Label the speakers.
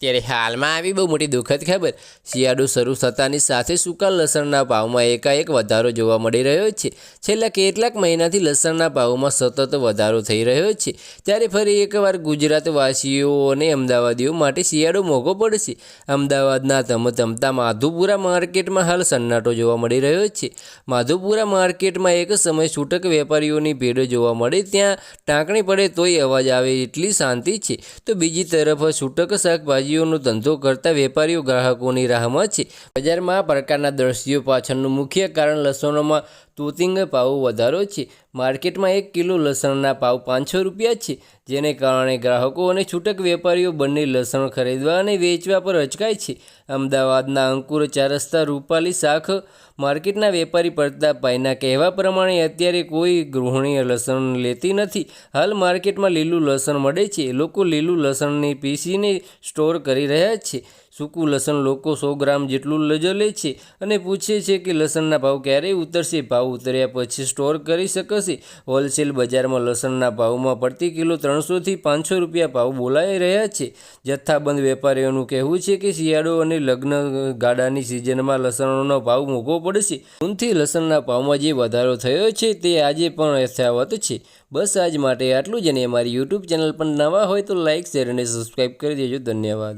Speaker 1: ત્યારે હાલમાં આવી બહુ મોટી દુઃખદ ખબર. શિયાળો શરૂ થતાની સાથે સૂકા લસણના ભાવમાં એકાએક વધારો જોવા મળી રહ્યો છે. છેલ્લા કેટલાક મહિનાથી લસણના ભાવમાં સતત વધારો થઈ રહ્યો છે. ત્યારે ફરી એકવાર ગુજરાતવાસીઓ અને અમદાવાદીઓ માટે શિયાળો મોંઘો પડશે. અમદાવાદના ધમધમતા માધુપુરા માર્કેટમાં હાલ સન્નાટો જોવા મળી રહ્યો છે. માધુપુરા માર્કેટમાં એક સમય છૂટક વેપારીઓની ભીડ જોવા મળે. ત્યાં ટાંકણી પડે તોય અવાજ આવે એટલી શાંતિ છે. તો બીજી તરફ છૂટક શાકભાજીઓનો ધંધો કરતા વેપારીઓ ગ્રાહકોની રાહમાં છે. બજારમાં આ પ્રકારના દ્રશ્યો પાછળનું મુખ્ય કારણ લસણોમાં તૂતિંગ ભાવ વધારો છે. માર્કેટમાં એક કિલો લસણના ભાવ પાંચસો રૂપિયા છે, જેને કારણે ગ્રાહકો અને છૂટક વેપારીઓ બંને લસણ ખરીદવા અને વેચવા પર અચકાય છે. અમદાવાદના અંકુર ચાર રસ્તા રૂપાલી શાખ માર્કેટના વેપારી પ્રતાપભાઈના કહેવા પ્રમાણે અત્યારે કોઈ ગૃહિણી લસણ લેતી નથી. હાલ માર્કેટમાં લીલું લસણ મળે છે. લોકો લીલું લસણને પીસીને સ્ટોર કરી રહ્યા છે. સૂકું લસણ લોકો સો ગ્રામ જેટલું જ લે છે અને પૂછે છે કે લસણના ભાવ ક્યારે ઉતરશે? ભાવ ઉતર્યા પછી સ્ટોર કરી શકશે. હોલસેલ બજારમાં લસણના ભાવમાં પ્રતિ કિલો ત્રણસોથી પાંચસો રૂપિયા ભાવ બોલાઈ રહ્યા છે. જથ્થાબંધ વેપારીઓનું કહેવું છે કે શિયાળો અને લગ્ન ગાળાની સિઝનમાં લસણનો ભાવ મોંઘો પડશે. જૂનથી લસણના ભાવમાં જે વધારો થયો છે તે આજે પણ યથાવત છે. બસ આજ માટે આટલું જ અને અમારી યુટ્યુબ ચેનલ પર નવા હોય તો લાઇક શેર અને સબસ્ક્રાઈબ કરી દેજો. ધન્યવાદ.